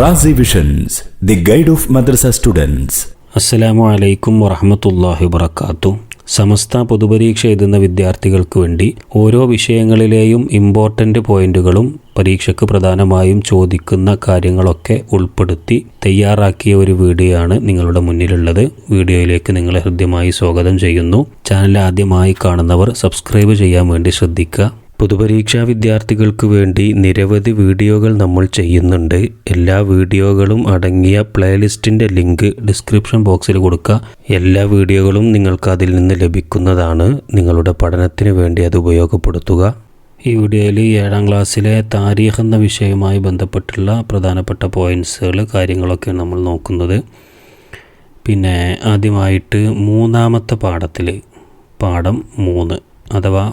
Razi visions the guide of madrasa students അസ്സലാമു അലൈക്കും വറഹമത്തല്ലാഹി വബർക്കാത്തു സമസ്ത പൊതുപരീക്ഷ എഴുതുന്ന വിദ്യാർത്ഥികൾക്ക് വേണ്ടി ഓരോ വിഷയങ്ങളിലെയും ഇമ്പോർട്ടന്റ് പോയിന്റുകളും പരീക്ഷയ്ക്ക് പ്രധാനമായും ചോദിക്കുന്ന കാര്യങ്ങളൊക്കെ ഉൾപ്പെടുത്തി തയ്യാറാക്കിയ ഒരു വീഡിയോ ആണ് നിങ്ങളുടെ മുന്നിലുള്ളത്. വീഡിയോയിലേക്ക് നിങ്ങളെ ഹൃദ്യമായി സ്വാഗതം ചെയ്യുന്നു. ചാനൽ ആദ്യമായി കാണുന്നവർ സബ്സ്ക്രൈബ് ചെയ്യാൻ വേണ്ടി ശ്രദ്ധിക്കുക. പൊതുപരീക്ഷാ വിദ്യാർത്ഥികൾക്ക് വേണ്ടി നിരവധി വീഡിയോകൾ നമ്മൾ ചെയ്യുന്നുണ്ട്. എല്ലാ വീഡിയോകളും അടങ്ങിയ പ്ലേലിസ്റ്റിന്റെ ലിങ്ക് ഡിസ്ക്രിപ്ഷൻ ബോക്സിൽ കൊടുക്കുക. എല്ലാ വീഡിയോകളും നിങ്ങൾക്ക് അതിൽ നിന്ന് ലഭിക്കുന്നതാണ്. നിങ്ങളുടെ പഠനത്തിന് വേണ്ടി അത് ഉപയോഗപ്പെടുത്തുക. ഈ വീഡിയോയിൽ ഏഴാം ക്ലാസ്സിലെ താരീഖ് എന്ന വിഷയവുമായി ബന്ധപ്പെട്ടുള്ള പ്രധാനപ്പെട്ട പോയിൻസുകൾ കാര്യങ്ങളൊക്കെ നമ്മൾ നോക്കുന്നത്. പിന്നെ ആദ്യമായിട്ട് മൂന്നാമത്തെ പാഠത്തിൽ പാഠം മൂന്ന് അഥവാ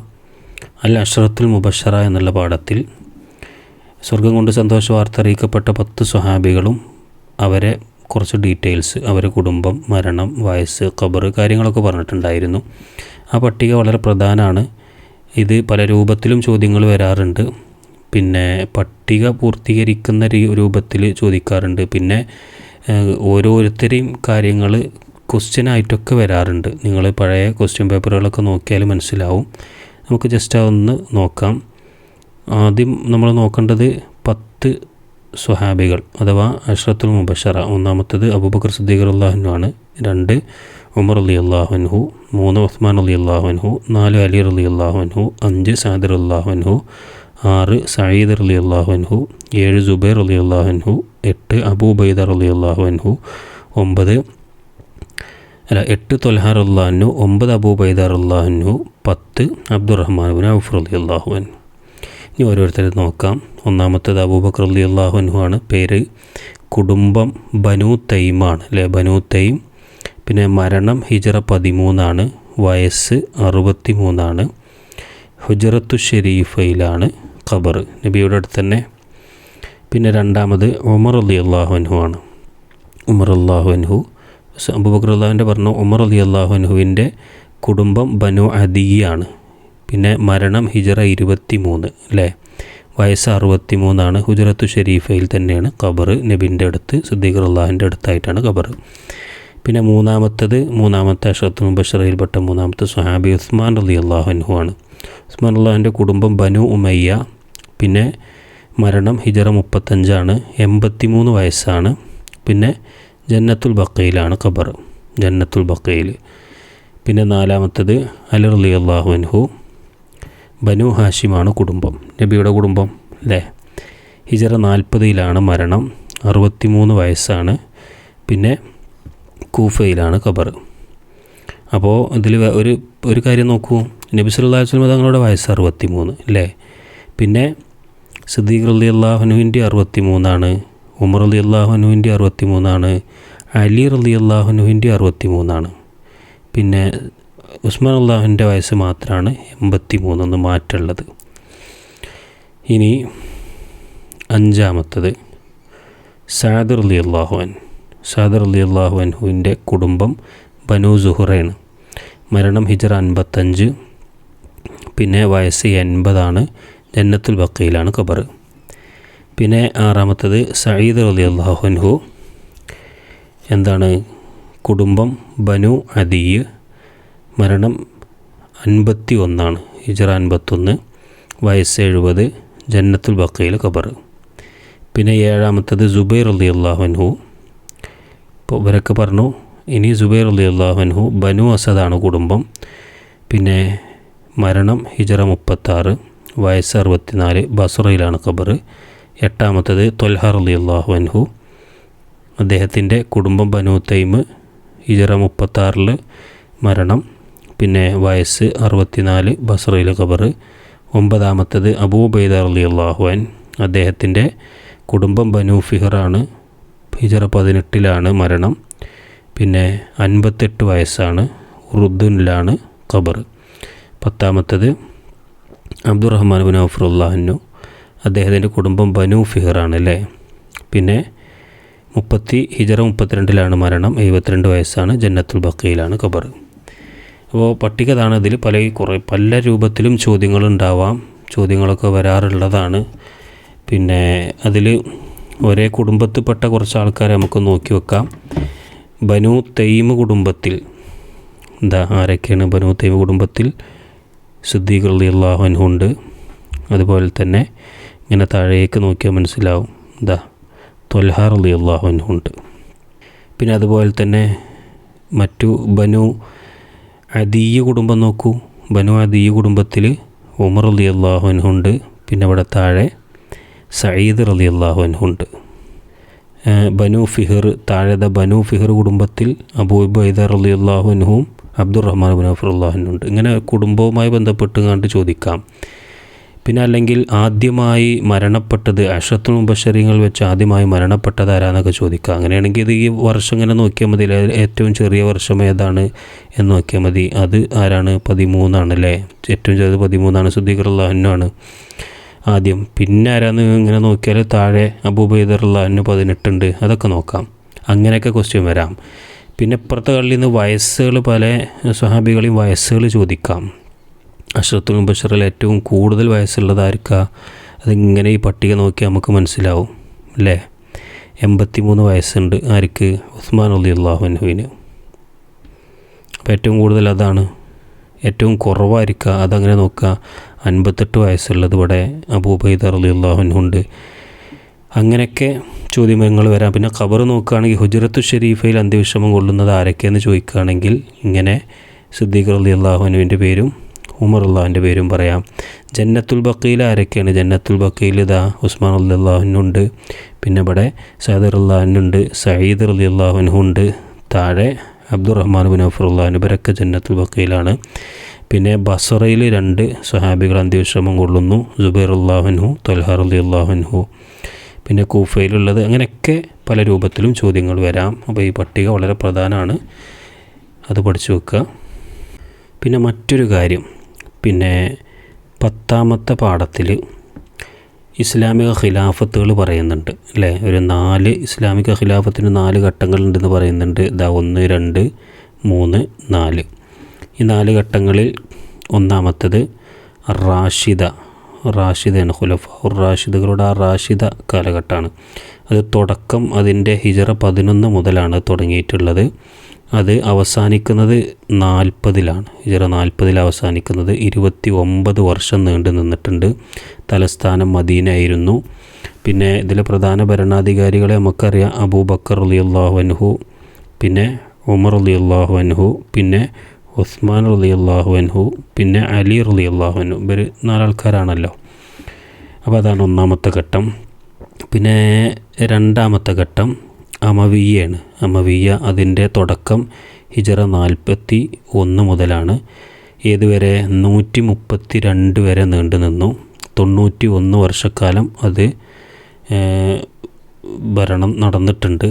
അൽ അഷ്റത്തുൽ മുബഷറ എന്നുള്ള പാഠത്തിൽ സ്വർഗം കൊണ്ട് സന്തോഷ വാർത്ത അറിയിക്കപ്പെട്ട പത്ത് സ്വഹാബികളും അവരെ കുറച്ച് ഡീറ്റെയിൽസ് അവരെ കുടുംബം മരണം വയസ്സ് ഖബർ കാര്യങ്ങളൊക്കെ പറഞ്ഞിട്ടുണ്ടായിരുന്നു. ആ പട്ടിക വളരെ പ്രധാനമാണ് ഇത് പല രൂപത്തിലും ചോദ്യങ്ങൾ വരാറുണ്ട്. പിന്നെ പട്ടിക പൂർത്തീകരിക്കുന്ന രൂപത്തിൽ ചോദിക്കാറുണ്ട്. പിന്നെ ഓരോരുത്തരെയും കാര്യങ്ങൾ ക്വസ്റ്റ്യനായിട്ടൊക്കെ വരാറുണ്ട്. നിങ്ങൾ പഴയ ക്വസ്റ്റ്യൻ പേപ്പറുകളൊക്കെ നോക്കിയാൽ മനസ്സിലാവും. നമുക്ക് ജസ്റ്റ് അതൊന്ന് നോക്കാം. ആദ്യം നമ്മൾ നോക്കേണ്ടത് പത്ത് സ്വഹാബികൾ അഥവാ അഷ്റത്തുൽ മുബഷറ. ഒന്നാമത്തത് അബൂബക്കർ സുദ്ദീഖർ അള്ളാഹുനു ആണ്. രണ്ട് ഉമർ അലി അള്ളാഹുൻഹു മൂന്ന് ഉസ്മാൻ അലി അള്ളാഹുൻഹു നാല് അലി അലി അള്ളാഹുൻഹു അഞ്ച് സാദിർ അള്ളാഹുൻഹു ആറ് സയീദ് അലി അള്ളാഹുൻഹു ഏഴ് ജുബൈർ അലി അള്ളാഹുൻഹു എട്ട് അബൂബൈദർ അലി അള്ളാഹുൻഹു ഒമ്പത് അല്ല എട്ട് തൊൽഹാർ അള്ളാഹ്നു ഒമ്പത് അബൂബൈദാർ അള്ളാഹ്നു പത്ത് അബ്ദുറഹ്മാൻ ഔഫ് അലി അള്ളാഹുൻ ഇനി ഓരോരുത്തരെ നോക്കാം. ഒന്നാമത്തേത് അബൂബക്കർ അലി അള്ളാഹുനു ആണ്. പേര് കുടുംബം ബനു തൈമാണ് അല്ലേ? Banu Taym. പിന്നെ മരണം ഹിജറ പതിമൂന്നാണ് വയസ്സ് അറുപത്തി മൂന്നാണ് ഹുജറത്തു ഷെരീഫയിലാണ് ഖബർ നബിയുടെ അടുത്ത് തന്നെ. പിന്നെ രണ്ടാമത് ഉമർ അലി അള്ളാഹുനു ആണ്. ഉമർ അള്ളാഹുൻഹു അബൂബക്കർ പറഞ്ഞു ഉമർ അലി അള്ളാഹുനുഹുവിന്റെ കുടുംബം ബനു അദിയാണ്. പിന്നെ മരണം ഹിജറ ഇരുപത്തി മൂന്ന് അല്ലേ? വയസ്സ് അറുപത്തി മൂന്നാണ് ഹുജറത്തു ഷെരീഫയിൽ തന്നെയാണ് ഖബർ നബിന്റെ അടുത്ത് സിദ്ദീഖർ അള്ളാഹിന്റെ അടുത്തായിട്ടാണ് ഖബർ. പിന്നെ മൂന്നാമത്തത് മൂന്നാമത്തെ അഷറത്ത് മുബഷറയിൽപ്പെട്ട മൂന്നാമത്തെ സുഹാബി ഉസ്മാൻ അലി അള്ളാഹുനുഹു ആണ്. ഉസ്മാൻ അള്ളാഹിന്റെ കുടുംബം ബനു ഉമയ്യ. പിന്നെ മരണം ഹിജറ മുപ്പത്തഞ്ചാണ് എൺപത്തി മൂന്ന് വയസ്സാണ്. പിന്നെ ജന്നത്തുൽ ബക്കയിലാണ് ഖബർ. ജന്നത്തുൽ ബക്കയിൽ പിന്നെ നാലാമത്തത് അലർലി അള്ളാഹു അൻഹു. ബനു ഹാഷിമാണ് കുടുംബം. നബിയുടെ കുടുംബം അല്ലേ ഹിജറ നാൽപ്പതിലാണ് മരണം. അറുപത്തിമൂന്ന് വയസ്സാണ്. പിന്നെ കൂഫയിലാണ് ഖബർ. അപ്പോൾ ഇതിൽ ഒരു ഒരു കാര്യം നോക്കൂ. നബി അലൈഹി വസല്ലം തങ്ങളുടെ വയസ്സ് അറുപത്തി മൂന്ന് അല്ലേ പിന്നെ സിദ്ദീഖ് അള്ളി അള്ളാഹുനുവിന്റെ അറുപത്തി മൂന്നാണ് ഉമർ അലി അള്ളാഹുനുവിന്റെ അറുപത്തി മൂന്നാണ് അലി റലി അള്ളാഹുനുവിന്റെ അറുപത്തി മൂന്നാണ് പിന്നെ ഉസ്മാൻ അള്ളാഹുവിന്റെ വയസ്സ് മാത്രമാണ് എൺപത്തി മൂന്നൊന്ന് മാറ്റുള്ളത് ഇനി അഞ്ചാമത്തത് സാദർ അലി അള്ളാഹുവൻ സാദർ അലി അള്ളാഹുവൻഹുവിന്റെ കുടുംബം ബനു സുഹുറയാണ്. മരണം ഹിജറ അൻപത്തഞ്ച് പിന്നെ വയസ്സ് എൺപതാണ് ജന്നത്തുൽ ബക്കയിലാണ് ഖബർ പിന്നെ ആറാമത്തത് സയ്യിദ് അലി അള്ളാഹുൻഹു എന്താണ്? കുടുംബം ബനു അദിയ് മരണം അൻപത്തി ഒന്നാണ് ഹിജറ അൻപത്തൊന്ന് വയസ്സ് എഴുപത് ജന്നത്തുൽ ബക്കയിൽ ഖബർ. പിന്നെ ഏഴാമത്തത് ജുബൈർ അലി അള്ളാഹുൻഹു ഇപ്പോൾ ഇവരൊക്കെ പറഞ്ഞു ഇനി ജുബൈർ അലി അള്ളാഹുൻഹു ബനു അസദാണ് കുടുംബം. പിന്നെ മരണം ഹിജറ മുപ്പത്താറ് വയസ്സ് അറുപത്തിനാല് ബസുറയിലാണ് ഖബർ. എട്ടാമത്തത് തൊൽഹർ അലി അള്ളാഹു അൻഹു. അദ്ദേഹത്തിന്റെ കുടുംബം ബനു തൈമ് ഇജറ മുപ്പത്താറിൽ മരണം പിന്നെ വയസ്സ് അറുപത്തിനാല് ബസ്രയിൽ ഖബർ ഒമ്പതാമത്തത് അബൂബൈദ അലി അള്ളാഹുഅൻ അദ്ദേഹത്തിന്റെ കുടുംബം ബനു ഫിഹറാണ് ഹിജറ പതിനെട്ടിലാണ് മരണം പിന്നെ അൻപത്തെട്ട് വയസ്സാണ് ഉറുദ്ദുനിലാണ് ഖബർ പത്താമത്തത് അബ്ദുറഹ്മാൻ ബിൻ അദ്ദേഹത്തിന്റെ കുടുംബം ബനു ഫിഹറാണ് അല്ലേ പിന്നെ മുപ്പത്തി ഹിജറ മുപ്പത്തിരണ്ടിലാണ് മരണം എഴുപത്തിരണ്ട് വയസ്സാണ് ജന്നത്തുൽ ബക്കയിലാണ് ഖബർ. അപ്പോൾ പട്ടിക ഇതിൽ പല കുറേ പല രൂപത്തിലും ചോദ്യങ്ങളുണ്ടാവാം ചോദ്യങ്ങളൊക്കെ വരാറുള്ളതാണ്. പിന്നെ അതിൽ ഒരേ കുടുംബത്തിൽപ്പെട്ട കുറച്ച് ആൾക്കാരെ നമുക്ക് നോക്കി വെക്കാം. ബനു തെയ്മ് കുടുംബത്തിൽ എന്താ ആരൊക്കെയാണ് ബനു തെയ്മ് കുടുംബത്തിൽ? സിദ്ദീഖ് അള്ളി അള്ളാഹുനുണ്ട് അതുപോലെ തന്നെ ഇങ്ങനെ താഴേക്ക് നോക്കിയാൽ മനസ്സിലാവും. എന്താ തൊൽഹാർ അലി അള്ളാഹുനുണ്ട് പിന്നെ അതുപോലെ തന്നെ മറ്റു ബനു അദീയ കുടുംബം നോക്കൂ. ബനു അദീയ കുടുംബത്തിൽ ഉമർ അലി അള്ളാഹുനുണ്ട് പിന്നെ ഇവിടെ താഴെ സയ്യിദ് അലി അള്ളാഹുനുണ്ട് ബനു ഫിഹർ താഴെ ബനു ഫിഹർ കുടുംബത്തിൽ അബൂ ബൈദർ അലി അള്ളാഹുനുവും അബ്ദുറഹ്മാൻ ബിൻ അള്ളാഹുനുണ്ട് ഇങ്ങനെ കുടുംബവുമായി ബന്ധപ്പെട്ട് കണ്ട് ചോദിക്കാം. പിന്നെ അല്ലെങ്കിൽ ആദ്യമായി മരണപ്പെട്ടത് അഷത്തുൽ മുബഷരിങ്ങൾ വെച്ച് ആദ്യമായി മരണപ്പെട്ടത് ആരാന്നൊക്കെ ചോദിക്കുക. അങ്ങനെയാണെങ്കിൽ ഇത് ഈ വർഷം ഇങ്ങനെ നോക്കിയാൽ മതി. ഏറ്റവും ചെറിയ വർഷം ഏതാണ് എന്ന് നോക്കിയാൽ മതി. അത് ആരാണ്? പതിമൂന്നാണ് അല്ലേ? ഏറ്റവും ചെറുത് പതിമൂന്നാണ്. സുദ്ദീഖറുല്ലാഹുനാണ് ആദ്യം. പിന്നെ ആരാന്ന് ഇങ്ങനെ നോക്കിയാൽ താഴെ അബൂബൈദറുല്ലാഹിന് പതിനെട്ടുണ്ട്. അതൊക്കെ നോക്കാം. അങ്ങനെയൊക്കെ ക്വസ്റ്റ്യൻ വരാം. പിന്നെ ഇപ്പുറത്തെ കളിയിൽ നിന്ന് വയസ്സുകൾ പല സ്വഹാബികളെയും വയസ്സുകൾ ചോദിക്കാം. അഷ്റത്തുൽ മുബഷറിൽ ഏറ്റവും കൂടുതൽ വയസ്സുള്ളത് ആർക്കാ അതിങ്ങനെ ഈ പട്ടിക നോക്കി നമുക്ക് മനസ്സിലാവും അല്ലേ? എൺപത്തി മൂന്ന് വയസ്സുണ്ട് ആർക്ക്? ഉസ്മാൻ അലി അള്ളാഹുനുവിന് അപ്പോൾ ഏറ്റവും കൂടുതൽ അതാണ്. ഏറ്റവും കുറവായിരിക്കുക അതങ്ങനെ നോക്കുക. അൻപത്തെട്ട് വയസ്സുള്ളത് ഇവിടെ അബൂബൈദർ അലി അള്ളാഹുനുണ്ട് അങ്ങനെയൊക്കെ ചോദ്യങ്ങൾ വരാം. പിന്നെ ഖബർ നോക്കുകയാണെങ്കിൽ ഹുജറത്തു ഷെരീഫയിൽ അന്ത്യവിഷമം കൊള്ളുന്നത് ആരൊക്കെയെന്ന് ചോദിക്കുകയാണെങ്കിൽ ഇങ്ങനെ സിദ്ദീഖ് അലി അള്ളാഹുനുവിന്റെ പേരും ഉമർ പേരും പറയാം. ജന്നത്തുൽ ബക്കയിൽ ആരൊക്കെയാണ്? ജന്നത്തുൽ ബക്കയിൽ ഇതാ ഉസ്മാൻ അലി അള്ളാഹുനുണ്ട് പിന്നെ ഇവിടെ സൈദർ അള്ളാഹുനുണ്ട് സയ്യിദ് അലി അള്ളാഹുനുണ്ട് താഴെ അബ്ദുറഹ്മാൻ ബിൻ അഫറുല്ലാഹുൻ ഇവരൊക്കെ ജന്നത്തുൽ ബക്കയിലാണ് പിന്നെ ബസറയിൽ രണ്ട് സഹാബികൾ അന്ത്യവിശ്രമം കൊള്ളുന്നു ജുബൈർ അള്ളാഹുൻഹു തൊൽഹാർ അലി അള്ളാഹുൻഹു പിന്നെ കൂഫയിലുള്ളത് അങ്ങനെയൊക്കെ പല രൂപത്തിലും ചോദ്യങ്ങൾ വരാം. അപ്പോൾ ഈ പട്ടിക വളരെ പ്രധാനമാണ്. അത് പഠിച്ചു വെക്കുക. പിന്നെ മറ്റൊരു കാര്യം പിന്നെ പത്താമത്തെ പാഠത്തിൽ ഇസ്ലാമിക ഖിലാഫത്തുകൾ പറയുന്നുണ്ട് അല്ലേ? ഒരു നാല് ഇസ്ലാമിക ഖിലാഫത്തിന് നാല് ഘട്ടങ്ങളുണ്ടെന്ന് പറയുന്നുണ്ട്. ഇതാ ഒന്ന് രണ്ട് മൂന്ന് നാല്. ഈ നാല് ഘട്ടങ്ങളിൽ ഒന്നാമത്തത് റാഷിദ റാഷിദയാണ് ഖുലഫ റാഷിദുകളുടെ ആ റാഷിദ കാലഘട്ടമാണ്. അത് തുടക്കം അതിന്റെ ഹിജറ പതിനൊന്ന് മുതലാണ് തുടങ്ങിയിട്ടുള്ളത്. അത് അവസാനിക്കുന്നത് നാൽപ്പതിലാണ്. ഹിജറ നാൽപ്പതിൽ അവസാനിക്കുന്നത് ഇരുപത്തി ഒമ്പത് വർഷം നീണ്ടു നിന്നിട്ടുണ്ട്. തലസ്ഥാനം മദീനായിരുന്നു പിന്നെ ഇതിലെ പ്രധാന ഭരണാധികാരികളെ നമുക്കറിയാം. അബൂബക്കർ അലി അള്ളാഹു അൻഹു പിന്നെ ഉമർ അലി അള്ളാഹു അൻഹു പിന്നെ ഉസ്മാൻ അലി അള്ളാഹു അൻഹു പിന്നെ അലി അലി അള്ളാഹു അൻഹു. ഇവർ നാലാൾക്കാരാണല്ലോ. അപ്പോൾ അതാണ് ഒന്നാമത്തെ ഘട്ടം. പിന്നെ രണ്ടാമത്തെ ഘട്ടം. അമവിയാണ്. അമവിയ അതിന്റെ തുടക്കം ഹിജറ നാൽപ്പത്തി ഒന്ന് മുതലാണ്. ഏതുവരെ? നൂറ്റി മുപ്പത്തി രണ്ട് വരെ നീണ്ടു നിന്നു. തൊണ്ണൂറ്റി ഒന്ന് വർഷക്കാലം അത് ഭരണം നടന്നിട്ടുണ്ട്.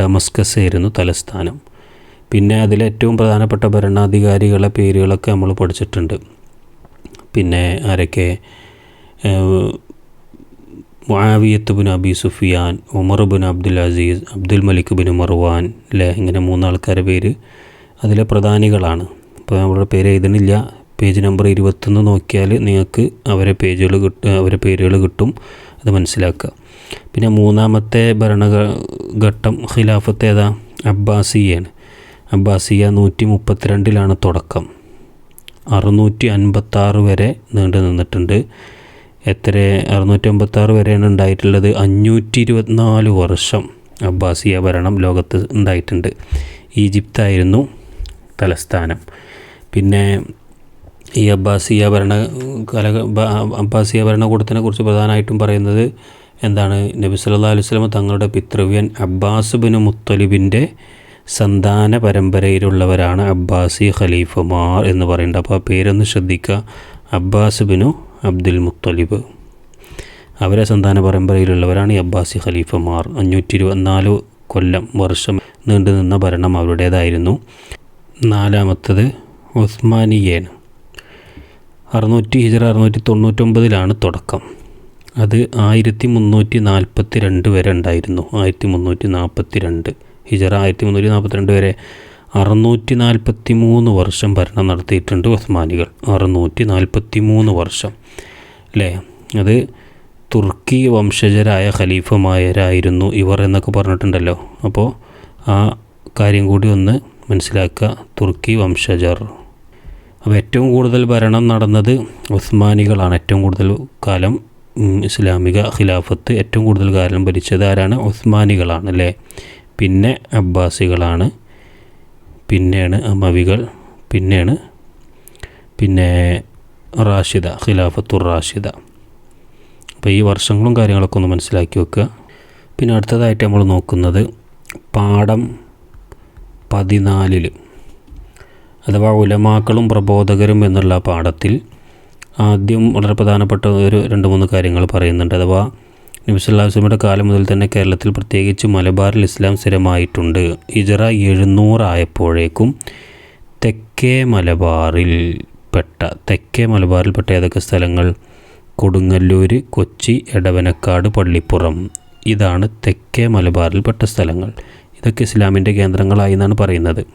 ഡമസ്കസ് ആയിരുന്നു തലസ്ഥാനം. പിന്നെ അതിലെ ഏറ്റവും പ്രധാനപ്പെട്ട ഭരണാധികാരികളെ പേരുകളൊക്കെ നമ്മൾ പഠിച്ചിട്ടുണ്ട്. പിന്നെ ആരൊക്കെ? Muawiyah bin Abi Sufyan Umar bin Abdul Aziz Abdul Malik bin Marwan അല്ലേ ഇങ്ങനെ മൂന്നാൾക്കാരുടെ പേര് അതിലെ പ്രധാനികളാണ്. ഇപ്പോൾ അവരുടെ പേര് എഴുതണില്ല. പേജ് നമ്പർ ഇരുപത്തൊന്ന് നോക്കിയാൽ നിങ്ങൾക്ക് അവരെ പേജുകൾ കിട്ടും അവരെ പേരുകൾ കിട്ടും. അത് മനസ്സിലാക്കുക. പിന്നെ മൂന്നാമത്തെ ഭരണഘട്ടം ഖിലാഫത്ത് ഏതാ? അബ്ബാസിയാണ്. അബ്ബാസിയ നൂറ്റി മുപ്പത്തിരണ്ടിലാണ് തുടക്കം. അറുന്നൂറ്റി അൻപത്താറ് വരെ നീണ്ടു നിന്നിട്ടുണ്ട് എത്ര അറുന്നൂറ്റി അമ്പത്താറ് വരെയാണ് ഉണ്ടായിട്ടുള്ളത്. അഞ്ഞൂറ്റി ഇരുപത്തിനാല് വർഷം അബ്ബാസിയ ഭരണം ലോകത്ത് ഉണ്ടായിട്ടുണ്ട്. ഈജിപ്തായിരുന്നു തലസ്ഥാനം. പിന്നെ ഈ അബ്ബാസിയ ഭരണ കല അബ്ബാസിയ ഭരണകൂടത്തിനെ കുറിച്ച് പ്രധാനമായിട്ടും പറയുന്നത് എന്താണ്? നബി സല്ലല്ലാഹു അലൈഹി വസല്ലം തങ്ങളുടെ പിതൃവ്യൻ അബ്ബാസ് ബിൻ മുത്തലിബിന്റെ സന്താന പരമ്പരയിലുള്ളവരാണ് അബ്ബാസി ഖലീഫമാർ എന്ന് പറയുന്നത്. അപ്പോൾ ആ പേരൊന്ന് ശ്രദ്ധിക്കുക. Abbas bin Abdul Muttalib. അവരെ സന്താന പരമ്പരയിലുള്ളവരാണ് ഈ അബ്ബാസി ഖലീഫമാർ. അഞ്ഞൂറ്റി ഇരുപത്തിനാല് കൊല്ലം വർഷം നീണ്ടുനിന്ന ഭരണം അവരുടേതായിരുന്നു. നാലാമത്തത് ഉസ്മാനിയേൻ. അറുന്നൂറ്റി ഹിജറ അറുന്നൂറ്റി തൊണ്ണൂറ്റൊമ്പതിലാണ് തുടക്കം. അത് ആയിരത്തി മുന്നൂറ്റി നാൽപ്പത്തി രണ്ട് വരെ ഉണ്ടായിരുന്നു. ആയിരത്തി മുന്നൂറ്റി നാൽപ്പത്തി രണ്ട് ഹിജറ ആയിരത്തി മുന്നൂറ്റി നാൽപ്പത്തി രണ്ട് വരെ അറുന്നൂറ്റി നാൽപ്പത്തി മൂന്ന് വർഷം ഭരണം നടത്തിയിട്ടുണ്ട് ഉസ്മാനികൾ. അറുന്നൂറ്റി നാൽപ്പത്തി മൂന്ന് വർഷം. അല്ലേ അത് തുർക്കി വംശജരായ ഖലീഫമായരായിരുന്നു ഇവർ എന്നൊക്കെ പറഞ്ഞിട്ടുണ്ടല്ലോ. അപ്പോൾ ആ കാര്യം കൂടി ഒന്ന് മനസ്സിലാക്കുക. തുർക്കി വംശജർ. അപ്പോൾ ഏറ്റവും കൂടുതൽ ഭരണം നടന്നത് ഉസ്മാനികളാണ്. ഏറ്റവും കൂടുതൽ കാലം ഇസ്ലാമിക ഖിലാഫത്ത് ഏറ്റവും കൂടുതൽ കാലം ഭരിച്ചത് ആരാണ്? ഉസ്മാനികളാണ് അല്ലേ പിന്നെ അബ്ബാസികളാണ്. പിന്നെയാണ് അമവികൾ പിന്നെയാണ് പിന്നെ റാഷിദ ഖിലാഫത്തുർ റാഷിദ. അപ്പോൾ ഈ വർഷങ്ങളും കാര്യങ്ങളൊക്കെ ഒന്ന് മനസ്സിലാക്കി വെക്കുക. പിന്നെ അടുത്തതായിട്ട് നമ്മൾ നോക്കുന്നത് പാഠം പതിനാലിൽ അഥവാ ഉലമാക്കളും പ്രബോധകരും എന്നുള്ള പാഠത്തിൽ ആദ്യം വളരെ പ്രധാനപ്പെട്ട ഒരു രണ്ട് മൂന്ന് കാര്യങ്ങൾ പറയുന്നുണ്ട്. അഥവാ നബിസ്വല്ലാസ്ലമിയുടെ കാലം മുതൽ തന്നെ കേരളത്തിൽ പ്രത്യേകിച്ച് മലബാറിൽ ഇസ്ലാം സ്ഥിരമായിട്ടുണ്ട്. ഇജറ എഴുന്നൂറായപ്പോഴേക്കും തെക്കേ മലബാറിൽ പെട്ട തെക്കേ മലബാറിൽപ്പെട്ട ഏതൊക്കെ സ്ഥലങ്ങൾ? കൊടുങ്ങല്ലൂർ കൊച്ചി എടവനക്കാട് പള്ളിപ്പുറം. ഇതാണ് തെക്കേ മലബാറിൽപ്പെട്ട സ്ഥലങ്ങൾ. ഇതൊക്കെ ഇസ്ലാമിന്റെ കേന്ദ്രങ്ങളായി എന്നാണ് പറയുന്നത്.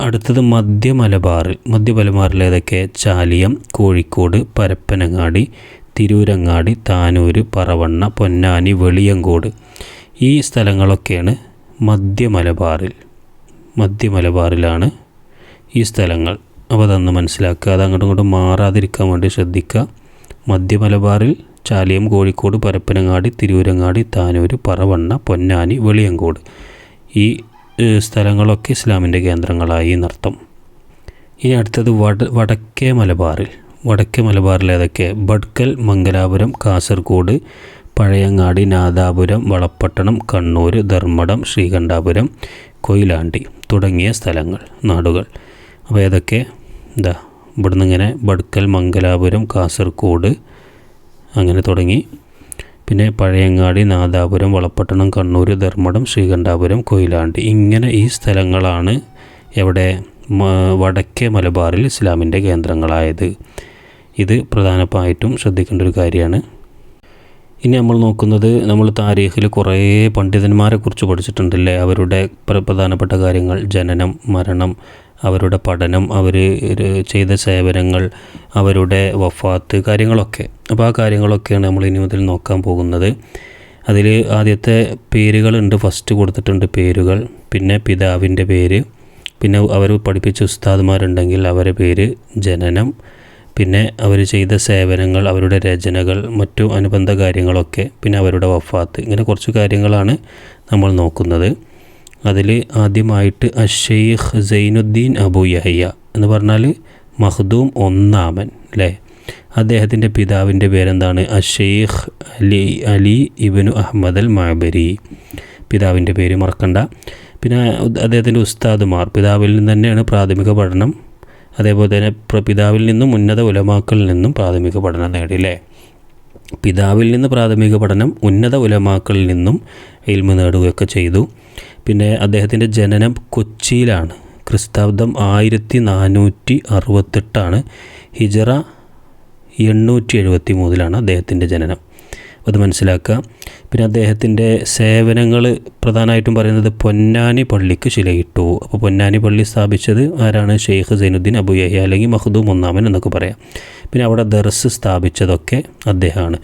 അടുത്തത് മധ്യ മലബാറിൽ. മധ്യ മലബാറിലേതൊക്കെ ചാലിയം കോഴിക്കോട് പരപ്പനങ്ങാടി തിരൂരങ്ങാടി താനൂര് പറവണ്ണ പൊന്നാനി വെളിയങ്കോട് ഈ സ്ഥലങ്ങളൊക്കെയാണ് മധ്യമലബാറിൽ. മധ്യമലബാറിലാണ് മധ്യ ഈ സ്ഥലങ്ങൾ. അപ്പോൾ അതൊന്ന് മനസ്സിലാക്കുക. അത് അങ്ങോട്ടും ഇങ്ങോട്ടും മാറാതിരിക്കാൻ വേണ്ടി ശ്രദ്ധിക്കുക. മധ്യമലബാറിൽ ചാലിയം കോഴിക്കോട് പരപ്പനങ്ങാടി തിരൂരങ്ങാടി താനൂര് പറവണ്ണ പൊന്നാനി വെളിയങ്കോട് ഈ സ്ഥലങ്ങളൊക്കെ ഇസ്ലാമിന്റെ കേന്ദ്രങ്ങളായി എന്നർത്ഥം ഇനി അടുത്തത് വട വടക്കേ മലബാറിൽ. വടക്കേ മലബാറിലേതൊക്കെ ബഡ്കൽ മംഗലാപുരം കാസർഗോഡ് പഴയങ്ങാടി നാദാപുരം വളപ്പട്ടണം കണ്ണൂർ ധർമ്മടം ശ്രീകണ്ഠാപുരം കൊയിലാണ്ടി തുടങ്ങിയ സ്ഥലങ്ങൾ നാടുകൾ. അപ്പോൾ ഏതൊക്കെ? എന്താ ഇവിടുന്ന് ഇങ്ങനെ ബഡ്കൽ മംഗലാപുരം കാസർഗോഡ് അങ്ങനെ തുടങ്ങി. പിന്നെ പഴയങ്ങാടി നാദാപുരം വളപ്പട്ടണം കണ്ണൂർ ധർമ്മടം ശ്രീകണ്ഠാപുരം കൊയിലാണ്ടി ഇങ്ങനെ ഈ സ്ഥലങ്ങളാണ് എവിടെ വടക്കേ മലബാറിൽ ഇസ്ലാമിന്റെ കേന്ദ്രങ്ങളായത്. ഇത് പ്രധാനമായിട്ടും ശ്രദ്ധിക്കേണ്ട ഒരു കാര്യമാണ്. ഇനി നമ്മൾ നോക്കുന്നത് നമ്മൾ താരീഖിൽ കുറേ പണ്ഡിതന്മാരെ കുറിച്ച് പഠിച്ചിട്ടുണ്ടല്ലേ? അവരുടെ പ്ര- പ്രധാനപ്പെട്ട കാര്യങ്ങൾ ജനനം മരണം അവരുടെ പഠനം അവർ ചെയ്ത സേവനങ്ങൾ അവരുടെ വഫാത്ത് കാര്യങ്ങളൊക്കെ. അപ്പോൾ ആ കാര്യങ്ങളൊക്കെയാണ് നമ്മൾ ഇനി മുതൽ നോക്കാൻ പോകുന്നത്. അതിൽ ആദ്യത്തെ പേരുകളുണ്ട് ഫസ്റ്റ് കൊടുത്തിട്ടുണ്ട് പേരുകൾ. പിന്നെ പിതാവിന്റെ പേര്. പിന്നെ അവർ പഠിപ്പിച്ച ഉസ്താദ്മാരുണ്ടെങ്കിൽ അവരെ പേര് ജനനം. പിന്നെ അവർ ചെയ്ത സേവനങ്ങൾ അവരുടെ രചനകൾ മറ്റു അനുബന്ധ കാര്യങ്ങളൊക്കെ പിന്നെ അവരുടെ വഫാത്ത്. ഇങ്ങനെ കുറച്ച് കാര്യങ്ങളാണ് നമ്മൾ നോക്കുന്നത്. അതിൽ ആദ്യമായിട്ട് അഷെയ്ഖ് സൈനുദ്ദീൻ അബു യഹയ്യ എന്ന് പറഞ്ഞാൽ മഹ്ദൂം ഒന്നാമൻ അല്ലേ? അദ്ദേഹത്തിന്റെ പിതാവിന്റെ പേരെന്താണ്? അഷെയ്ഖ് അലി അലി ഇബനു അഹമ്മദ് അൽ മാബരി പിതാവിന്റെ പേര് മറക്കണ്ട. പിന്നെ അദ്ദേഹത്തിന്റെ ഉസ്താദുമാർ പിതാവിൽ നിന്ന് തന്നെയാണ് പ്രാഥമിക പഠനം അതേപോലെ തന്നെ പിതാവിൽ നിന്നും ഉന്നത ഉലമാക്കളിൽ നിന്നും പ്രാഥമിക പഠനം നേടി അല്ലേ പിതാവിൽ നിന്ന് പ്രാഥമിക പഠനം ഉന്നത ഉലമാക്കളിൽ നിന്നും ഇൽമ നേടുകയൊക്കെ ചെയ്തു. പിന്നെ അദ്ദേഹത്തിന്റെ ജനനം കൊച്ചിയിലാണ്. ക്രിസ്താബ്ദം ആയിരത്തി നാനൂറ്റി അറുപത്തെട്ടാണ് ഹിജറ എണ്ണൂറ്റി എഴുപത്തി മൂന്നിലാണ് അദ്ദേഹത്തിന്റെ ജനനം. അത് മനസ്സിലാക്കുക. പിന്നെ അദ്ദേഹത്തിന്റെ സേവനങ്ങൾ പ്രധാനമായിട്ടും പറയുന്നത് പൊന്നാനി പള്ളിക്ക് ശിലയിട്ടു. അപ്പോൾ പൊന്നാനി പള്ളി സ്ഥാപിച്ചത് ആരാണ്? ഷെയ്ഖ് സൈനുദ്ദീൻ അബു യഹ്യ അല്ലെങ്കിൽ മഹദൂം ഒന്നാമൻ എന്നൊക്കെ പറയാം. പിന്നെ അവിടെ ദർസ് സ്ഥാപിച്ചതൊക്കെ അദ്ദേഹമാണ്.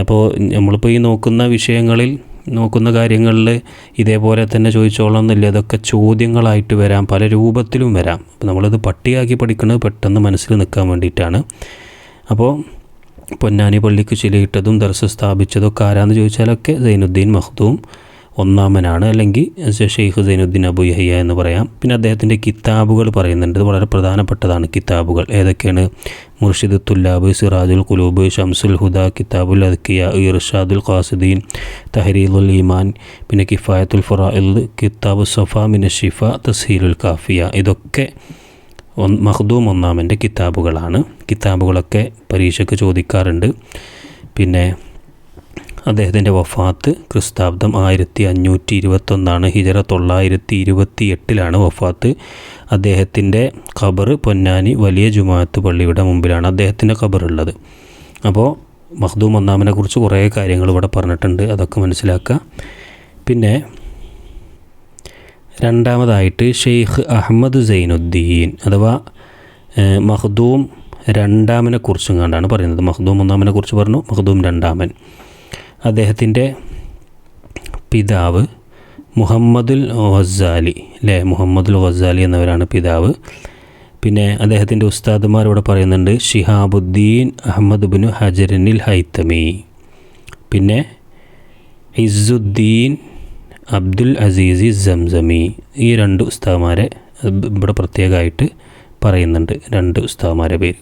അപ്പോൾ നമ്മളിപ്പോൾ ഈ നോക്കുന്ന വിഷയങ്ങളിൽ നോക്കുന്ന കാര്യങ്ങളിൽ ഇതേപോലെ തന്നെ ചോദിച്ചോളാം എന്നില്ല. അതൊക്കെ ചോദ്യങ്ങളായിട്ട് വരാം പല രൂപത്തിലും വരാം. അപ്പോൾ നമ്മളത് പട്ടിയാക്കി പഠിക്കുന്നത് പെട്ടെന്ന് മനസ്സിൽ നിൽക്കാൻ വേണ്ടിയിട്ടാണ്. അപ്പോൾ പൊന്നാനി പള്ളിക്ക് ചിലയിട്ടതും ദർശ സ്ഥാപിച്ചതൊക്കെ ആരാന്ന് ചോദിച്ചാലൊക്കെ സൈനുദ്ദീൻ മഹ്ദൂം ഒന്നാമനാണ്. അല്ലെങ്കിൽ ഷെയ്ഖ് സൈനുദ്ദീൻ അബു എന്ന് പറയാം. പിന്നെ അദ്ദേഹത്തിന്റെ കിതാബുകൾ പറയുന്നുണ്ട്. വളരെ പ്രധാനപ്പെട്ടതാണ് കിതാബുകൾ. ഏതൊക്കെയാണ്? മുർഷിദ് തുല്ലാബ് സിറാജുൽ കുലൂബ് ഷംസുൽ ഹുദ കിതാബുൽ അദ്ക്കിയ ഇർഷാദുൽ ഖാസുദ്ദീൻ തഹരീദുൽ ഈമാൻ പിന്നെ കിഫായത്തുൽ ഫറായിൽ കിതാബ് സഫ മിന ഷിഫ തസ്ഹീലുൽ കാഫിയ. ഇതൊക്കെ മഹ്ദൂം ഒന്നാമന്റെ കിതാബുകളാണ്. കിതാബുകളൊക്കെ പരീക്ഷയ്ക്ക് ചോദിക്കാറുണ്ട്. പിന്നെ അദ്ദേഹത്തിന്റെ വഫാത്ത് ക്രിസ്താബ്ദം ആയിരത്തി അഞ്ഞൂറ്റി ഇരുപത്തൊന്നാണ് ഹിജറ തൊള്ളായിരത്തി ഇരുപത്തി എട്ടിലാണ് വഫാത്ത്. അദ്ദേഹത്തിന്റെ ഖബർ പൊന്നാനി വലിയ ജുമാഅത്ത് പള്ളിയുടെ മുമ്പിലാണ് അദ്ദേഹത്തിന്റെ ഖബറുള്ളത്. അപ്പോൾ മഹ്ദൂം ഒന്നാമിനെ കുറിച്ച് കുറേ കാര്യങ്ങൾ ഇവിടെ പറഞ്ഞിട്ടുണ്ട്. അതൊക്കെ മനസ്സിലാക്കുക. പിന്നെ രണ്ടാമതായിട്ട് ഷെയ്ഖ് അഹമ്മദ് സൈനുദ്ദീൻ അഥവാ മഹ്ദൂം രണ്ടാമനെ കുറിച്ചും കണ്ടാണ് പറയുന്നത്. മഹ്ദൂം ഒന്നാമനെ കുറിച്ച് പറഞ്ഞു മഹ്ദൂം രണ്ടാമൻ. അദ്ദേഹത്തിന്റെ പിതാവ് മുഹമ്മദുൽ ഗസാലി അല്ലേ മുഹമ്മദുൽ ഗസാലി എന്നവരാണ് പിതാവ്. പിന്നെ അദ്ദേഹത്തിന്റെ ഉസ്താദുമാർ ഇവിടെ പറയുന്നുണ്ട് ഷിഹാബുദ്ദീൻ അഹമ്മദ് ബിനു ഹജറിനിൽ ഹൈത്തമി. പിന്നെ ഇസുദ്ദീൻ അബ്ദുൽ അസീസി സംസമി ഈ രണ്ട് ഉസ്താമാരെ ഇവിടെ പ്രത്യേകമായിട്ട് പറയുന്നുണ്ട് രണ്ട് ഉസ്താമാരെ പേര്.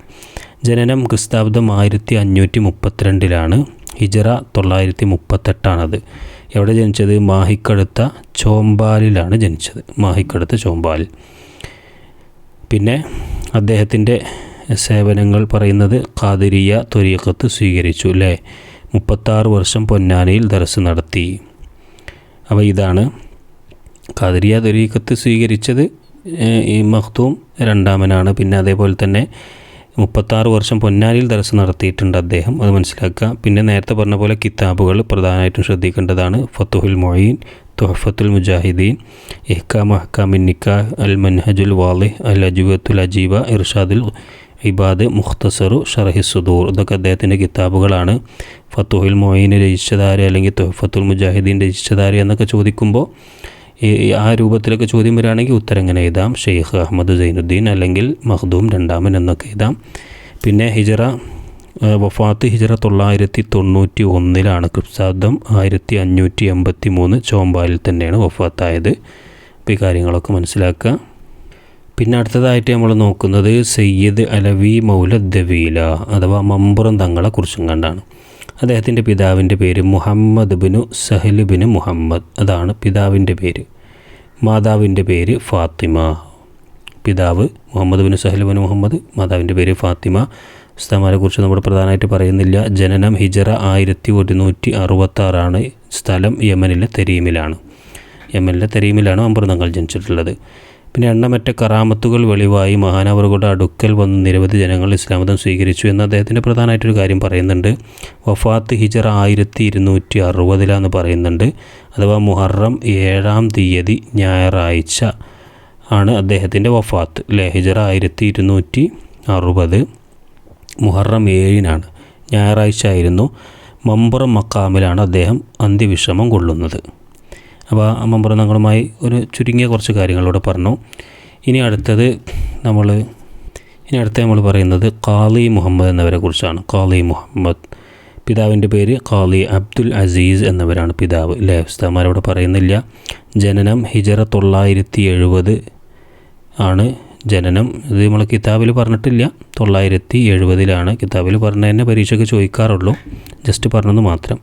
ജനനം ക്രിസ്താബ്ദം ആയിരത്തി അഞ്ഞൂറ്റി മുപ്പത്തിരണ്ടിലാണ് ഹിജറ തൊള്ളായിരത്തി മുപ്പത്തെട്ടാണത് എവിടെ ജനിച്ചത്? മാഹിക്കടുത്ത ചോമ്പാലിലാണ് ജനിച്ചത്. മാഹിക്കടുത്ത ചോമ്പാലിൽ പിന്നെ അദ്ദേഹത്തിന്റെ സേവനങ്ങൾ പറയുന്നത് ഖാദിരിയ ത്വരീഖത്ത് സ്വീകരിച്ചു അല്ലേ മുപ്പത്താറ് വർഷം പൊന്നാനിയിൽ ദർസ് നടത്തി. അപ്പോൾ ഇതാണ്. ഖാദരിയ ത്വരീഖത്ത് സ്വീകരിച്ചത് ഈ മഖ്തൂം രണ്ടാമനാണ്. പിന്നെ അതേപോലെ തന്നെ മുപ്പത്താറ് വർഷം പൊന്നാനിയിൽ ദർസ് നടത്തിയിട്ടുണ്ട് അദ്ദേഹം അത് മനസ്സിലാക്കുക. പിന്നെ നേരത്തെ പറഞ്ഞ പോലെ കിതാബുകൾ പ്രധാനമായിട്ടും ശ്രദ്ധിക്കേണ്ടതാണ്. ഫത്തുഹുൽ മൊയ്യീൻ തുഹഫത്തുൽ മുജാഹിദീൻ ഇഹ്കാം അഹ്കാമിൻ നിക്കാ അൽ മൻഹജുൽ വാലിഹ് അൽ അജുബത്തുൽ അജീബ ഇർഷാദുൽ ഇബാദ് മുഖ്തസറു ഷറഹി സുദൂർ. ഇതൊക്കെ അദ്ദേഹത്തിന്റെ കിതാബുകളാണ്. ഫത്തുഹുൽ മൊയ്യീൻ രചിച്ചതാര് അല്ലെങ്കിൽ തൊഹഫത്തുൽ മുജാഹിദീൻ രചിച്ചതാര് എന്നൊക്കെ ചോദിക്കുമ്പോൾ ഈ ആ രൂപത്തിലൊക്കെ ചോദ്യം വരികയാണെങ്കിൽ ഉത്തരം ഇങ്ങനെ എഴുതാം. ഷെയ്ഖ് അഹമ്മദ് സൈനുദ്ദീൻ അല്ലെങ്കിൽ മഹ്ദൂം രണ്ടാമൻ എന്നൊക്കെ എഴുതാം. പിന്നെ ഹിജറ വഫാത്ത് ഹിജറ തൊള്ളായിരത്തി തൊണ്ണൂറ്റി ഒന്നിലാണ് ക്രിസ്താബ്ദം ആയിരത്തി അഞ്ഞൂറ്റി എൺപത്തി മൂന്ന് ചോമ്പാലിൽ തന്നെയാണ് വഫാത്തായത്. അപ്പോൾ ഈ കാര്യങ്ങളൊക്കെ മനസ്സിലാക്കുക. പിന്നെ അടുത്തതായിട്ട് നമ്മൾ നോക്കുന്നത് സയ്യിദ് അലവി മൗലദ് ദവീല അഥവാ മമ്പുറം തങ്ങളെ കുറിച്ചും കണ്ടാണ്. അദ്ദേഹത്തിന്റെ പിതാവിന്റെ പേര് മുഹമ്മദ് ബിനു സഹൽ ബിനു മുഹമ്മദ്. അതാണ് പിതാവിന്റെ പേര്. മാതാവിന്റെ പേര് ഫാത്തിമ. പിതാവ് Muhammad bin Sahl bin Muhammad മാതാവിന്റെ പേര് ഫാത്തിമ. ഉസ്താമാരെ കുറിച്ച് നമ്മൾ പ്രധാനമായിട്ട് പറയുന്നില്ല. ജനനം ഹിജറ ആയിരത്തി ഒരുന്നൂറ്റി അറുപത്താറാണ്. സ്ഥലം യമനിലെ തെരീമിലാണ്. യമനിലെ തെരീമിലാണ് അമ്പർന്നങ്ങൾ ജനിച്ചിട്ടുള്ളത്. പിന്നെ എണ്ണമറ്റ കറാമത്തുകൾ വെളിവായി മഹാനവറുകളുടെ അടുക്കൽ വന്ന് നിരവധി ജനങ്ങൾ ഇസ്ലാമതം സ്വീകരിച്ചു എന്ന് അദ്ദേഹത്തിന്റെ പ്രധാനമായിട്ടൊരു കാര്യം പറയുന്നുണ്ട്. വഫാത്ത് ഹിജറ ആയിരത്തി ഇരുന്നൂറ്റി അറുപതിലാന്ന് പറയുന്നുണ്ട്. അഥവാ മുഹറം ഏഴാം തീയതി ഞായറാഴ്ച ആണ് അദ്ദേഹത്തിന്റെ വഫാത്ത്. അല്ലേ ഹിജറ ആയിരത്തി ഇരുന്നൂറ്റി അറുപത് മുഹറം ഏഴിനാണ്. ഞായറാഴ്ച ആയിരുന്നു. മമ്പുറം മക്കാമിലാണ് അദ്ദേഹം അന്ത്യവിശ്രമം കൊള്ളുന്നത്. അപ്പോൾ ആ മെമ്പർ ഒരു ചുരുങ്ങിയ കുറച്ച് കാര്യങ്ങളോട് പറഞ്ഞു. ഇനി അടുത്തത് നമ്മൾ ഇനി അടുത്ത നമ്മൾ പറയുന്നത് കാളി മുഹമ്മദ് എന്നവരെ കുറിച്ചാണ്. കാളി മുഹമ്മദ്. പിതാവിന്റെ പേര് കാളി അബ്ദുൽ അസീസ് എന്നവരാണ് പിതാവ് അല്ലേ ഉസ്താമാരവിടെ പറയുന്നില്ല. ജനനം ഹിജറ തൊള്ളായിരത്തി എഴുപത് ആണ് ജനനം. ഇത് നമ്മൾ കിതാബിൽ പറഞ്ഞിട്ടില്ല. തൊള്ളായിരത്തി എഴുപതിലാണ് കിതാബിൽ പറഞ്ഞ തന്നെ പരീക്ഷയ്ക്ക് ചോദിക്കാറുള്ളൂ. ജസ്റ്റ് പറഞ്ഞത് മാത്രം.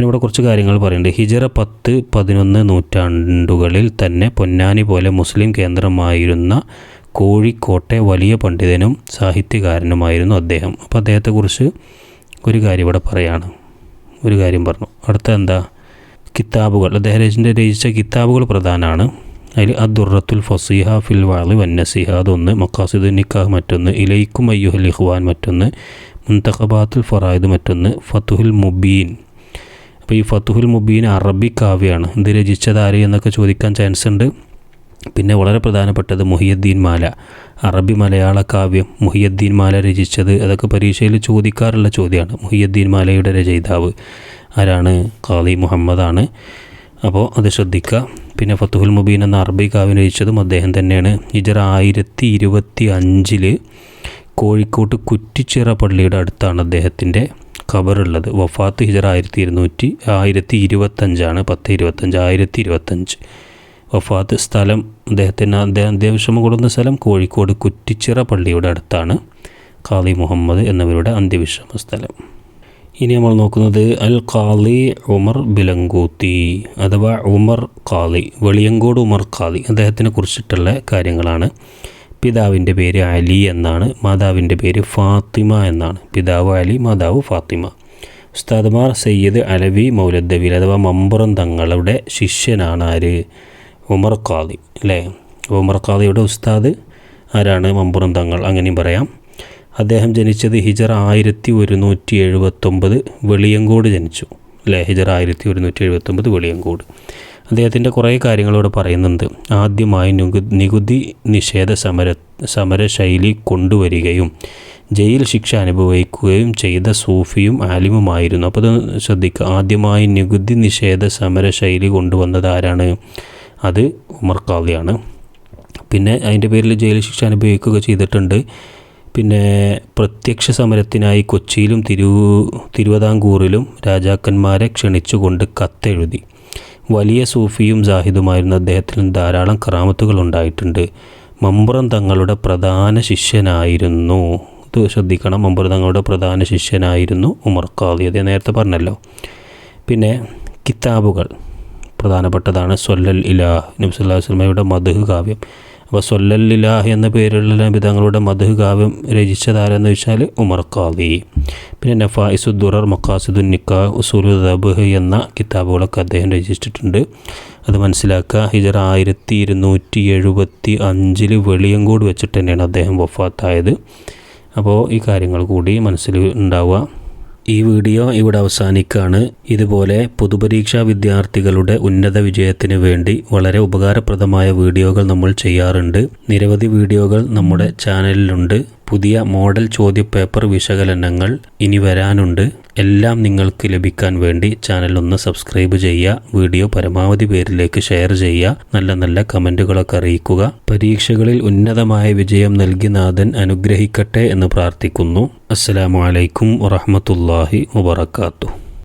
പിന്നെ ഇവിടെ കുറച്ച് കാര്യങ്ങൾ പറയുന്നുണ്ട്. ഹിജറ പത്ത് പതിനൊന്ന് നൂറ്റാണ്ടുകളിൽ തന്നെ പൊന്നാനി പോലെ മുസ്ലിം കേന്ദ്രമായിരുന്ന കോഴിക്കോട്ടെ വലിയ പണ്ഡിതനും സാഹിത്യകാരനുമായിരുന്നു അദ്ദേഹം. അപ്പോൾ അദ്ദേഹത്തെക്കുറിച്ച് ഒരു കാര്യം ഇവിടെ പറയാണ്. ഒരു കാര്യം പറഞ്ഞു. അടുത്ത എന്താ? കിതാബുകൾ. അദ്ദേഹം രചിച്ച രചിച്ച കിതാബുകൾ പ്രധാനമാണ്. അതിൽ അദുറത്തുൽ ഫസീഹ ഫിൽ വാളി വന്നസിഹ അതൊന്ന് മക്കാസിദ് നിക്കാഹ് മറ്റൊന്ന് ഇലൈക്കും അയ്യുഹൽ ഇഖ്വാൻ മറ്റൊന്ന് മുന്തഖബാത്തുൽ ഫറായിദ് മറ്റൊന്ന് ഫത്തുഹുൽ മുബീൻ അപ്പോൾ ഈ ഫത്തുഹുൽ മുബീൻ അറബി കാവ്യമാണ് ഇത് രചിച്ചത് ആര് എന്നൊക്കെ ചോദിക്കാൻ ചാൻസ് ഉണ്ട്. പിന്നെ വളരെ പ്രധാനപ്പെട്ടത് മുഹിയദ്ദീൻ മാല. അറബി മലയാള കാവ്യം മുഹിയദ്ദീൻ മാല രചിച്ചത്. അതൊക്കെ പരീക്ഷയിൽ ചോദിക്കാറുള്ള ചോദ്യമാണ്. മുഹിയദ്ദീൻ മാലയുടെ രചയിതാവ് ആരാണ്? ഖാദി മുഹമ്മദാണ്. അപ്പോൾ അത് ശ്രദ്ധിക്കുക പിന്നെ ഫത്തുഹുൽ മുബീൻ എന്ന അറബി കാവ്യം രചിച്ചതും അദ്ദേഹം തന്നെയാണ്. ഇജറ ആയിരത്തി ഇരുപത്തി അഞ്ചിൽ കോഴിക്കോട്ട് കുറ്റിച്ചിറ പള്ളിയുടെ അടുത്താണ് അദ്ദേഹത്തിന്റെ ഖബറുള്ളത്. വഫാത്ത് ഹിജറ ആയിരത്തി ഇരുന്നൂറ്റി ആയിരത്തി ഇരുപത്തഞ്ചാണ് പത്ത് ഇരുപത്തഞ്ച് ആയിരത്തി ഇരുപത്തഞ്ച് വഫാത്ത് സ്ഥലം അദ്ദേഹത്തിന് അദ്ദേഹം അന്ത്യവിശ്രമം കൊടുക്കുന്ന സ്ഥലം കോഴിക്കോട് കുറ്റിച്ചിറ പള്ളിയുടെ അടുത്താണ്. ഖാദി മുഹമ്മദ് എന്നിവരുടെ അന്ത്യവിശ്രമ സ്ഥലം. ഇനി നമ്മൾ നോക്കുന്നത് അൽ ഖാലി ഉമർ ബിലങ്കൂത്തി അഥവാ ഉമർ ഖാലി വെളിയങ്കോട് ഉമർ ഖാലി അദ്ദേഹത്തിനെ കുറിച്ചിട്ടുള്ള കാര്യങ്ങളാണ്. പിതാവിന്റെ പേര് അലി എന്നാണ് മാതാവിന്റെ പേര് ഫാത്തിമ എന്നാണ്. പിതാവ് അലി മാതാവ് ഫാത്തിമ. ഉസ്താദ്മാർ സയ്യിദ് അലവി മൗലദ്ദവീൽ അഥവാ മമ്പുറം തങ്ങളുടെ ശിഷ്യനാണ് ആര്? ഉമർ ഖാദി അല്ലേ? ഉമർ ഖാദിയുടെ ഉസ്താദ് ആരാണ്? മമ്പുറം തങ്ങൾ അങ്ങനെയും പറയാം. അദ്ദേഹം ജനിച്ചത് ഹിജർ ആയിരത്തി ഒരുന്നൂറ്റി എഴുപത്തൊമ്പത് വെളിയങ്കോട് ജനിച്ചു അല്ലേ? ഹിജർ ആയിരത്തി ഒരുന്നൂറ്റി എഴുപത്തൊമ്പത് വെളിയങ്കോട്. അദ്ദേഹത്തിന്റെ കുറേ കാര്യങ്ങളിവിടെ പറയുന്നുണ്ട്. ആദ്യമായി നികു നികുതി നിഷേധ സമര സമരശൈലി കൊണ്ടുവരികയും ജയിൽ ശിക്ഷ അനുഭവിക്കുകയും ചെയ്ത സൂഫിയും ആലിമുമായിരുന്നു. അപ്പോൾ ഇത് ശ്രദ്ധിക്കുക. ആദ്യമായി നികുതി നിഷേധ സമരശൈലി കൊണ്ടുവന്നത് ആരാണ്? അത് ഉമർ ഖാദിയാണ്. പിന്നെ അതിന്റെ പേരിൽ ജയിൽ ശിക്ഷ അനുഭവിക്കുക ചെയ്തിട്ടുണ്ട്. പിന്നെ പ്രത്യക്ഷ സമരത്തിനായി കൊച്ചിയിലും തിരു തിരുവിതാംകൂറിലും രാജാക്കന്മാരെ ക്ഷണിച്ചുകൊണ്ട് കത്തെഴുതി. വലിയ സൂഫിയും ജാഹിദുമായിരുന്ന അദ്ദേഹത്തിന് ധാരാളം കറാമത്തുകൾ ഉണ്ടായിട്ടുണ്ട്. മമ്പുറം തങ്ങളുടെ പ്രധാന ശിഷ്യനായിരുന്നു. ഇത് ശ്രദ്ധിക്കണം. മമ്പുറം തങ്ങളുടെ പ്രധാന ശിഷ്യനായിരുന്നു ഉമർ ഖാദി. അത് നേരത്തെ പറഞ്ഞല്ലോ. പിന്നെ കിതാബുകൾ. പ്രധാനപ്പെട്ടതാണ് സൊല്ലൽ ഇലാ നബ്സുല്ലാ വസ്ലമയുടെ അലൈഹി വസല്ലമയുടെ മധു കാവ്യം. അപ്പോൾ സൊല്ലല്ലാഹ് എന്ന പേരുള്ള ലഭിതങ്ങളുടെ മധു കാവ്യം രചിച്ചതാരെന്ന് വെച്ചാൽ ഉമർ ഖാദി. പിന്നെ നഫായിസുദ്ദുറർ മക്കാസിദുൻ നിക്കാ ഉസൂലു ദബ് എന്ന കിതാബുകളൊക്കെ അദ്ദേഹം രചിച്ചിട്ടുണ്ട്. അത് മനസ്സിലാക്കുക ഹിജറ ആയിരത്തി ഇരുന്നൂറ്റി എഴുപത്തി അഞ്ചിൽ വെളിയങ്കോട് വെച്ചിട്ട് തന്നെയാണ് അദ്ദേഹം വഫാത്തായത്. അപ്പോൾ ഈ കാര്യങ്ങൾ കൂടി മനസ്സിൽ ഉണ്ടാവുക. ഈ വീഡിയോ ഇവിടെ അവസാനിക്കുകയാണ്. ഇതുപോലെ പൊതുപരീക്ഷാ വിദ്യാർത്ഥികളുടെ ഉന്നത വിജയത്തിന് വേണ്ടി വളരെ ഉപകാരപ്രദമായ വീഡിയോകൾ നമ്മൾ ചെയ്യാറുണ്ട്. നിരവധി വീഡിയോകൾ നമ്മുടെ ചാനലിലുണ്ട്. പുതിയ മോഡൽ ചോദ്യപേപ്പർ വിശകലനങ്ങൾ ഇനി വരാനുണ്ട്. എല്ലാം നിങ്ങൾക്ക് ലഭിക്കാൻ വേണ്ടി ചാനൽ ഒന്ന് സബ്സ്ക്രൈബ് ചെയ്യുക വീഡിയോ പരമാവധി പേരിലേക്ക് ഷെയർ ചെയ്യുക നല്ല നല്ല കമന്റുകളൊക്കെ അറിയിക്കുക. പരീക്ഷകളിൽ ഉന്നതമായ വിജയം നൽകി നാഥൻ അനുഗ്രഹിക്കട്ടെ എന്ന് പ്രാർത്ഥിക്കുന്നു. അസ്സലാമു അലൈക്കും വറഹമത്തല്ലാഹി വബർക്കാത്തു